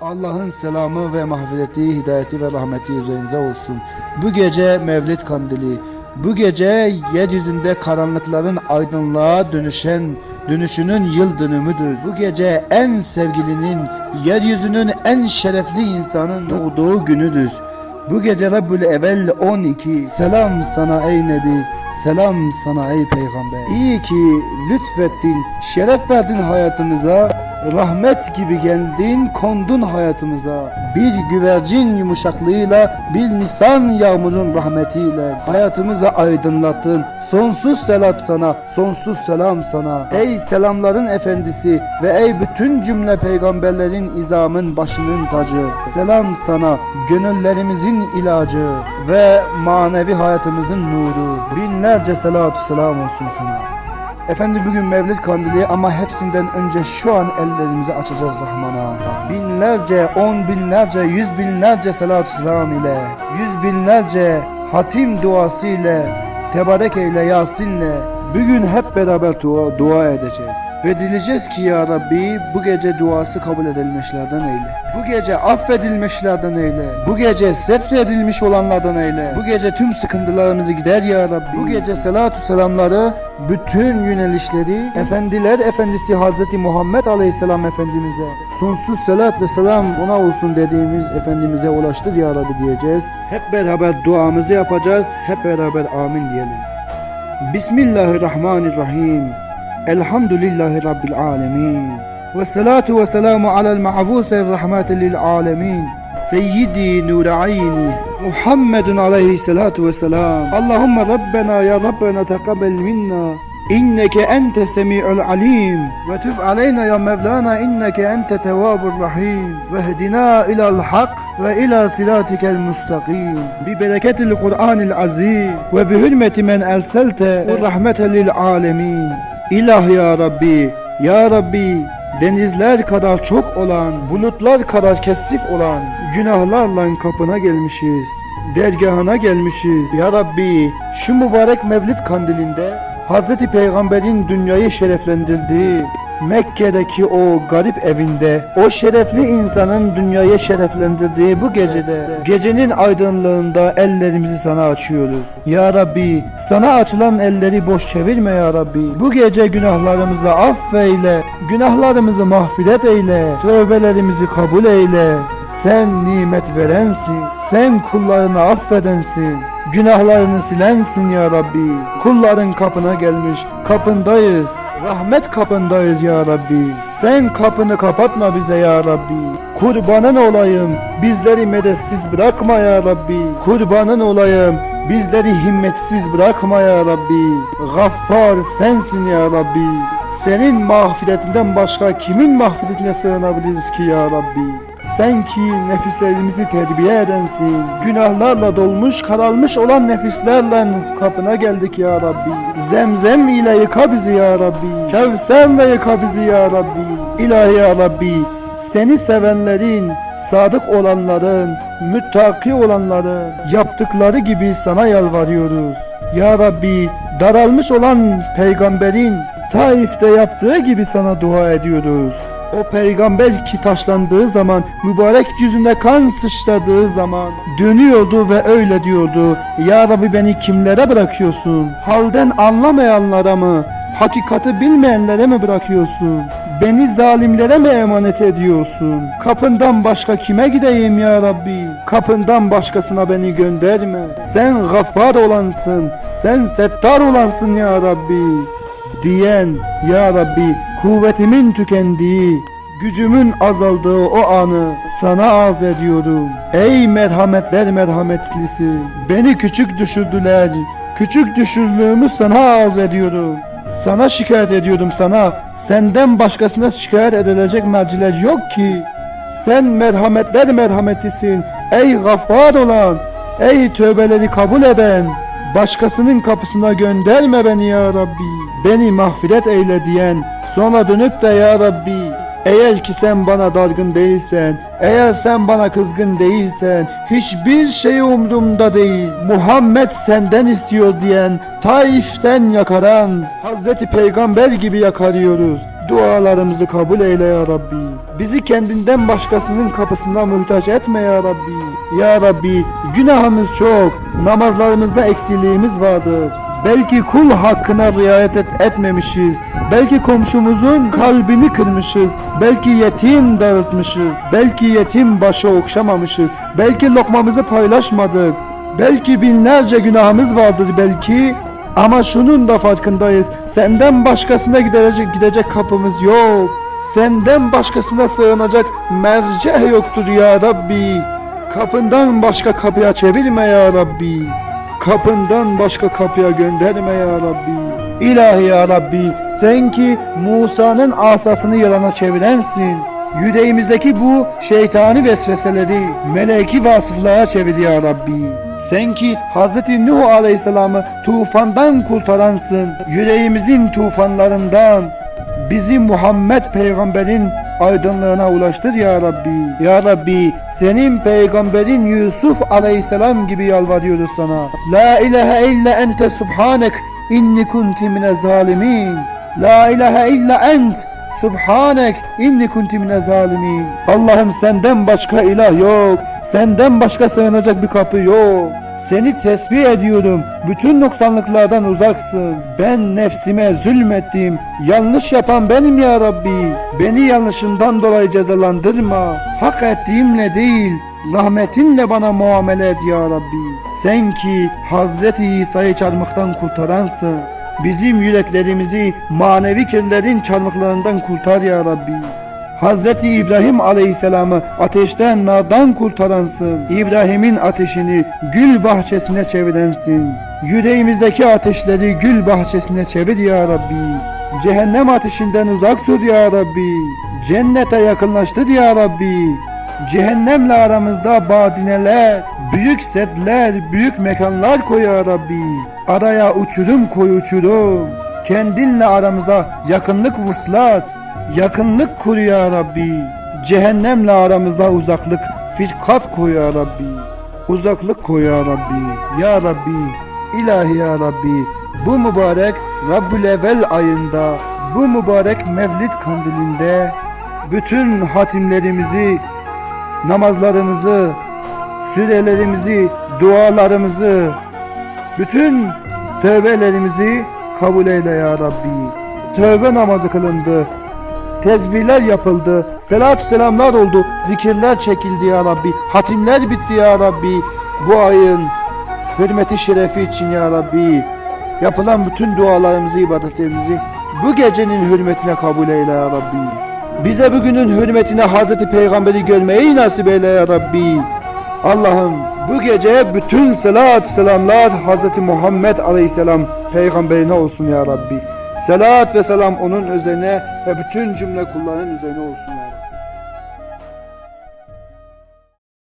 Allah'ın selamı ve mağfireti, hidayeti ve rahmeti üzerinize olsun. Bu gece Mevlid Kandili, bu gece yeryüzünde karanlıkların aydınlığa dönüşen dönüşünün yıl dönümüdür. Bu gece en sevgilinin, yeryüzünün en şerefli insanın doğduğu günüdür. Bu gece Rabbül Evvel 12 Selam sana ey Nebi Selam sana ey Peygamber İyi ki lütfettin Şeref verdin hayatımıza Rahmet gibi geldin kondun hayatımıza. Bir güvercin yumuşaklığıyla Bir nisan yağmurun rahmetiyle Hayatımızı aydınlattın. Sonsuz selat sana Sonsuz selam sana. Ey selamların efendisi Ve ey bütün cümle peygamberlerin izamın başının tacı. Selam sana gönüllerimizin ilacı Ve manevi hayatımızın nuru. Binlerce selatü selam olsun sana Efendim bugün Mevlid Kandili ama hepsinden önce şu an ellerimizi açacağız Rahman'a. Binlerce, on binlerce, yüz binlerce salatü selam ile, yüz binlerce hatim duası ile, tebarek eyle Yasin'le bugün hep beraber dua, dua edeceğiz. Ve dileyeceğiz ki ya Rabbi bu gece duası kabul edilmişlerden eyle. Bu gece affedilmişlerden eyle. Bu gece setredilmiş olanlardan eyle. Bu gece tüm sıkıntılarımızı gider ya Rabbi. Bu gece salatu selamları bütün yönelişleri Efendiler Efendisi Hazreti Muhammed Aleyhisselam Efendimiz'e sonsuz selat ve selam ona olsun dediğimiz Efendimiz'e ulaştır ya Rabbi diyeceğiz. Hep beraber duamızı yapacağız. Hep beraber amin diyelim. Bismillahirrahmanirrahim. الحمد لله رب العالمين والصلاة والسلام على المعبوس الرحمة للعالمين سيدي نور عيني محمد عليه الصلاة والسلام اللهم ربنا يا ربنا تقبل منا إنك أنت السميع العليم وتب علينا يا مولانا إنك أنت تواب الرحيم واهدنا إلى الحق وإلى صراطك المستقيم ببركة القرآن العظيم وبهرمة من أرسلت ورحمة للعالمين İlah ya Rabbi ya Rabbi denizler kadar çok olan bulutlar kadar kesif olan günahlarla kapına gelmişiz dergahına gelmişiz. Ya Rabbi şu mübarek mevlid kandilinde Hazreti Peygamber'in dünyayı şereflendirdiği Mekke'deki o garip evinde o şerefli insanın dünyayı şereflendirdiği bu gecede gecenin aydınlığında ellerimizi sana açıyoruz. Ya Rabbi sana açılan elleri boş çevirme ya Rabbi. Bu gece günahlarımızı affeyle, günahlarımızı mahfiret eyle, tövbelerimizi kabul eyle. Sen nimet verensin, sen kullarını affedensin. Günahlarını silensin ya Rabbi. Kulların kapına gelmiş, kapındayız. Rahmet kapındayız ya Rabbi. Sen kapını kapatma bize ya Rabbi. Kurbanın olayım, bizleri medetsiz bırakma ya Rabbi. Kurbanın olayım, bizleri himmetsiz bırakma ya Rabbi. Gaffar sensin ya Rabbi. Senin mağfiretinden başka kimin mağfiretine sığınabiliriz ki ya Rabbi? Sen ki nefislerimizi terbiye edensin. Günahlarla dolmuş karalmış olan nefislerle kapına geldik ya Rabbi. Zemzem ile yıka bizi ya Rabbi. Kevserle yıka bizi ya Rabbi. İlahi ya Rabbi. Seni sevenlerin, sadık olanların, müttaki olanların yaptıkları gibi sana yalvarıyoruz. Ya Rabbi daralmış olan peygamberin Taif'te yaptığı gibi sana dua ediyoruz. O peygamber ki taşlandığı zaman, mübarek yüzünde kan sıçradığı zaman dönüyordu ve öyle diyordu. Ya Rabbi beni kimlere bırakıyorsun? Halden anlamayanlara mı? Hakikati bilmeyenlere mi bırakıyorsun? Beni zalimlere mi emanet ediyorsun? Kapından başka kime gideyim ya Rabbi? Kapından başkasına beni gönderme. Sen gaffar olansın. Sen settar olansın ya Rabbi diyen ya Rabbi kuvvetimin tükendiği gücümün azaldığı o anı sana arz ediyorum. Ey merhametler merhametlisi beni küçük düşürdüler. Küçük düşürdüğümü sana arz ediyorum. Sana şikayet ediyorum sana. Senden başkasına şikayet edilecek merciler yok ki. Sen merhametler merhametisin. Ey gaffar olan. Ey tövbeleri kabul eden. Başkasının kapısına gönderme beni ya Rabbi. Beni mahfiret eyle diyen sonra dönüp de ya Rabbi eğer ki sen bana dargın değilsen, eğer sen bana kızgın değilsen, hiçbir şey umrumda değil. Muhammed senden istiyor diyen, Taif'ten yakaran, Hazreti Peygamber gibi yakarıyoruz. Dualarımızı kabul eyle ya Rabbi. Bizi kendinden başkasının kapısına muhtaç etme ya Rabbi. Ya Rabbi günahımız çok, namazlarımızda eksiliğimiz vardır. Belki kul hakkına riayet et- etmemişiz. Belki komşumuzun kalbini kırmışız. Belki yetim dağıtmışız. Belki yetim başı okşamamışız. Belki lokmamızı paylaşmadık. Belki binlerce günahımız vardır belki. Ama şunun da farkındayız. Senden başkasına gidecek gidecek kapımız yok. Senden başkasına sığınacak merceh yoktur ya Rabbi. Kapından başka kapıya çevirme ya Rabbi. Kapından başka kapıya gönderme ya Rabbi. İlahi ya Rabbi sen ki Musa'nın asasını yalana çevirensin. Yüreğimizdeki bu şeytani vesveseleri meleki vasıflığa çevir ya Rabbi. Sen ki Hz. Nuh Aleyhisselam'ı tufandan kurtaransın. Yüreğimizin tufanlarından bizi Muhammed peygamberin aydınlığına ulaştır ya Rabbi. Ya Rabbi senin peygamberin Yusuf aleyhisselam gibi yalvarıyoruz sana. La ilahe illa ente subhanek inni kunti mine zalimin. La ilahe illa ent Subhanek inni kunti mine zalimin. Allah'ım senden başka ilah yok. Senden başka sığınacak bir kapı yok. Seni tesbih ediyorum. Bütün noksanlıklardan uzaksın. Ben nefsime zulmettim. Yanlış yapan benim ya Rabbi. Beni yanlışından dolayı cezalandırma. Hak ettiğimle değil, rahmetinle bana muamele et ya Rabbi. Sen ki Hazreti İsa'yı çarmıhtan kurtaransın. Bizim yüreklerimizi manevi kirlerin çarmıklarından kurtar ya Rabbi. Hazreti İbrahim Aleyhisselam'ı ateşten nardan kurtaransın. İbrahim'in ateşini gül bahçesine çevirensin. Yüreğimizdeki ateşleri gül bahçesine çevir ya Rabbi. Cehennem ateşinden uzak tut ya Rabbi. Cennete yakınlaştır ya Rabbi. Cehennemle aramızda badineler, büyük setler, büyük mekanlar koy ya Rabbi. Araya uçurum koy uçurum. Kendinle aramıza yakınlık vuslat, yakınlık kur ya Rabbi. Cehennemle aramıza uzaklık, firkat koy ya Rabbi. Uzaklık koy ya Rabbi. Ya Rabbi, ilahi ya Rabbi. Bu mübarek Rabbül Evvel ayında, bu mübarek Mevlid kandilinde bütün hatimlerimizi namazlarımızı, sürelerimizi, dualarımızı, bütün tövbelerimizi kabul eyle ya Rabbi. Tövbe namazı kılındı. Tezbihler yapıldı. Selatü selamlar oldu. Zikirler çekildi ya Rabbi. Hatimler bitti ya Rabbi. Bu ayın hürmeti şerefi için ya Rabbi. Yapılan bütün dualarımızı, ibadetlerimizi bu gecenin hürmetine kabul eyle ya Rabbi. Bize bugünün hürmetine Hazreti Peygamber'i görmeyi nasip eyle ya Rabbi. Allah'ım bu gece bütün selat selamlar Hazreti Muhammed Aleyhisselam peygamberine olsun ya Rabbi. Selat ve selam onun üzerine ve bütün cümle kulların üzerine olsun ya Rabbi.